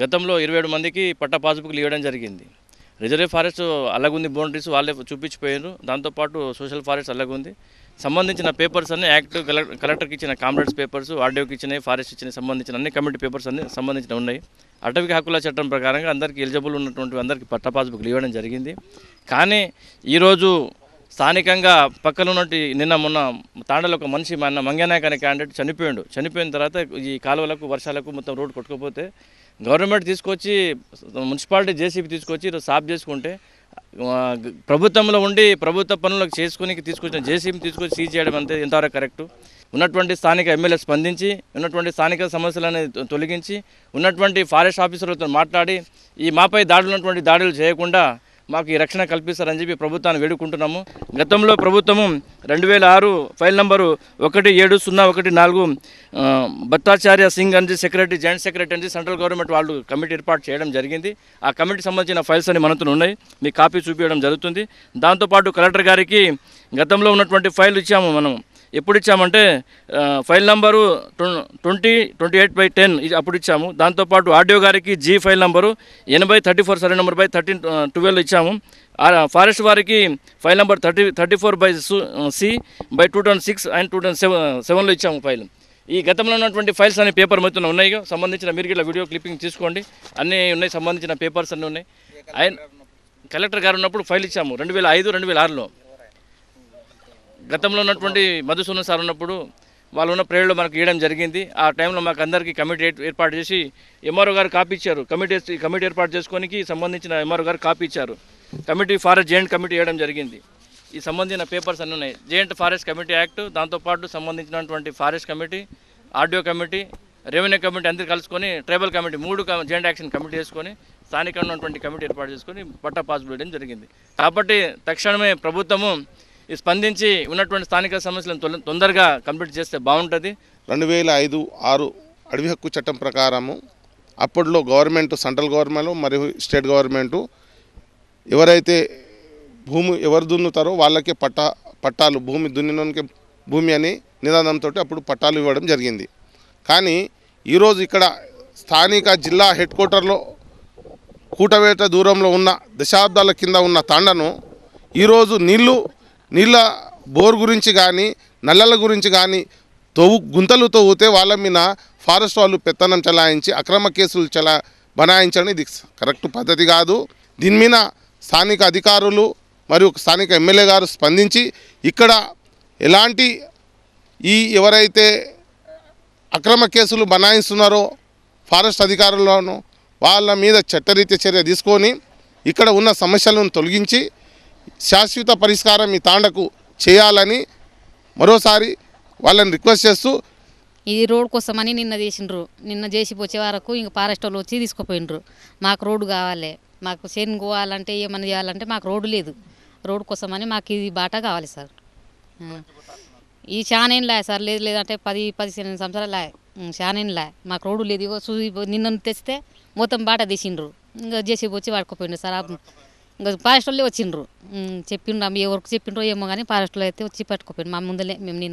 గతంలో ఇరవై ఏడు మందికి పట్టా పాస్బుక్లు ఇవ్వడం జరిగింది. రిజర్వ్ ఫారెస్ట్ అలాగుంది బౌండరీస్ వాళ్ళే చూపించిపోయారు దాంతోపాటు సోషల్ ఫారెస్ట్ అలాగుంది సంబంధించిన పేపర్స్ అన్ని యాక్ట్ కలెక్టర్కి ఇచ్చిన కామ్రేడ్స్ పేపర్స్ ఆర్డీఓకి ఇచ్చినాయి ఫారెస్ట్ ఇచ్చిన సంబంధించిన అన్ని కమిటీ పేపర్స్ అన్ని సంబంధించిన ఉన్నాయి. అటవీ హక్కుల చట్టం ప్రకారంగా అందరికీ ఎలిజిబుల్ ఉన్నటువంటి అందరికీ పట్టా పాస్బుక్లు ఇవ్వడం జరిగింది. కానీ ఈరోజు స్థానికంగా పక్కన నిన్న మొన్న తాండలో ఒక మనిషి మన మంగనాయక్ అనే క్యాండిడేట్ చనిపోయాడు. చనిపోయిన తర్వాత ఈ కాలువలకు వర్షాలకు మొత్తం రోడ్డు కొట్టుకుపోతే గవర్నమెంట్ తీసుకొచ్చి మున్సిపాలిటీ జేసీబీ తీసుకొచ్చి సాఫ్ చేసుకుంటే ప్రభుత్వంలో ఉండి ప్రభుత్వ పనులకు చేసుకుని తీసుకొచ్చిన జేసీబీ తీసుకొచ్చి సీజ్ చేయడం అంతే ఎంతవరకు కరెక్టు ఉన్నటువంటి స్థానిక ఎమ్మెల్యే స్పందించి ఉన్నటువంటి స్థానిక సమస్యలను తొలగించి ఉన్నటువంటి ఫారెస్ట్ ఆఫీసర్లతో మాట్లాడి ఈ మాపై దాడులు ఉన్నటువంటి దాడులు చేయకుండా మాకు ఈ రక్షణ కల్పిస్తారని చెప్పి ప్రభుత్వాన్ని వేడుకుంటున్నాము. గతంలో ప్రభుత్వము రెండు వేల ఆరు ఫైల్ నంబరు ఒకటి ఏడు సున్నా ఒకటి నాలుగు ఆ, భట్టాచార్య సింగ్ అని సెక్రటరీ జాయింట్ సెక్రటరీ అని సెంట్రల్ గవర్నమెంట్ వాళ్ళు కమిటీ ఏర్పాటు చేయడం జరిగింది. ఆ కమిటీ సంబంధించిన ఫైల్స్ అన్ని మనతో ఉన్నాయి. మీ కాపీ చూపించడం జరుగుతుంది. దాంతోపాటు కలెక్టర్ గారికి గతంలో ఉన్నటువంటి ఫైల్ ఇచ్చాము మనం. ఎప్పుడు ఇచ్చామంటే file number ట్వం- twenty twenty eight by ten అప్పుడు ఇచ్చాము దాంతోపాటు ఆడియో గారికి జీ ఫైల్ నంబరు ఎనభై thirty four survey number by thirteen twelve ఇచ్చాము. ఫారెస్ట్ వారికి file number thirty thirty four by C by two thousand six and two thousand seven సెవెన్లో ఇచ్చాము file. ఈ గతంలో ఉన్నటువంటి ఫైల్స్ అనే పేపర్ మొత్తం ఉన్నాయి సంబంధించిన మీరు ఇట్లా వీడియో క్లిప్పింగ్ తీసుకోండి. అన్నీ ఉన్నాయి సంబంధించిన పేపర్స్ అన్నీ ఉన్నాయి. ఆయన కలెక్టర్ గారు ఉన్నప్పుడు ఫైల్ ఇచ్చాము రెండు వేల ఐదు రెండు వేల ఆరులో. గతంలో ఉన్నటువంటి మధుసూదన్ సార్ ఉన్నప్పుడు వాళ్ళు ఉన్న ప్రేయర్లో మనకు ఇవ్వడం జరిగింది. ఆ టైంలో మాకు అందరికీ కమిటీ ఏర్పాటు చేసి ఎంఆర్ఓ గారు కాపీ ఇచ్చారు. కమిటీ కమిటీ ఏర్పాటు చేసుకోనికి సంబంధించిన ఎంఆర్ఓ గారు కాపీ ఇచ్చారు. కమిటీ ఫారెస్ట్ జాయింట్ కమిటీ ఇవ్వడం జరిగింది. ఈ సంబంధించిన పేపర్స్ అన్నీ ఉన్నాయి. జాయింట్ ఫారెస్ట్ కమిటీ యాక్ట్ దాంతోపాటు సంబంధించినటువంటి forest committee RDO committee revenue committee అందరు కలుసుకొని ట్రైబల్ కమిటీ మూడు జాయింట్ యాక్షన్ కమిటీ చేసుకొని స్థానికంగా ఉన్నటువంటి కమిటీ ఏర్పాటు చేసుకొని పట్టా పాసిబుల్ చేయడం జరిగింది. కాబట్టి తక్షణమే ప్రభుత్వము స్పందించి ఉన్నటువంటి స్థానిక సమస్యలను తొందరగా కంప్లీట్ చేస్తే బాగుంటుంది. రెండు వేల ఐదు ఆరు అడవి హక్కు చట్టం ప్రకారము అప్పట్లో గవర్నమెంట్ సెంట్రల్ గవర్నమెంట్ మరియు స్టేట్ గవర్నమెంట్ ఎవరైతే భూమి ఎవరు దున్నుతారో వాళ్ళకే పట్టా పట్టాలు భూమి దున్నినోనికి భూమి అని నిదానంతో అప్పుడు పట్టాలు ఇవ్వడం జరిగింది. కానీ ఈరోజు ఇక్కడ స్థానిక జిల్లా హెడ్ క్వార్టర్లో కూటవేట దూరంలో ఉన్న దశాబ్దాల కింద ఉన్న తాండను ఈరోజు నీళ్ళు నీళ్ళ బోర్ గురించి కానీ నల్లల గురించి కానీ తవ్వు గుంతలు తవ్వుతే వాళ్ళ మీద ఫారెస్ట్ వాళ్ళు పెత్తనం చలాయించి అక్రమ కేసులు చలా బనాయించడం. ఇది కరెక్ట్ పద్ధతి కాదు. దీని మీద స్థానిక అధికారులు మరియు స్థానిక ఎమ్మెల్యే గారు స్పందించి ఇక్కడ ఎలాంటి ఈ ఎవరైతే అక్రమ కేసులు బనాయిస్తున్నారో ఫారెస్ట్ అధికారులను వాళ్ళ మీద చట్టరీత్య చర్య తీసుకొని ఇక్కడ ఉన్న సమస్యలను తొలగించి శాశ్వత పరిష్కారం ఈ తాండకు చేయాలని మరోసారి వాళ్ళని రిక్వెస్ట్ చేస్తూ ఇది రోడ్ కోసమని నిన్న చేసిండ్రు. నిన్న చేసి వచ్చే వరకు ఇంక ఫారెస్ట్ వాళ్ళు వచ్చి తీసుకుపోయినరు మాకు రోడ్డు కావాలి. మాకు చేను పోవాలంటే ఏమైనా చేయాలంటే మాకు రోడ్డు లేదు. రోడ్డు కోసమని మాకు ఇది బాట కావాలి సార్. ఈ చానేం లే సార్ లేదు లేదంటే పది పదిహేను సంవత్సరాలు లే చానేం లే మాకు రోడ్డు లేదు. ఇగో చూ నిన్న తెస్తే మొత్తం బాట తీసిండ్రు. ఇంకా చేసి వచ్చి వాడుకోపోయిండ్రు సార్. ఇంకా ఫారెస్ట్ వాళ్ళే వచ్చిండ్రు చెప్పిండ్రు అమ్మ ఎవరికి చెప్పిండ్రో ఏమో కానీ ఫారెస్ట్ వాళ్ళు అయితే వచ్చి పట్టుకోపోయిండ్రు మా ముందలే మేము నేను.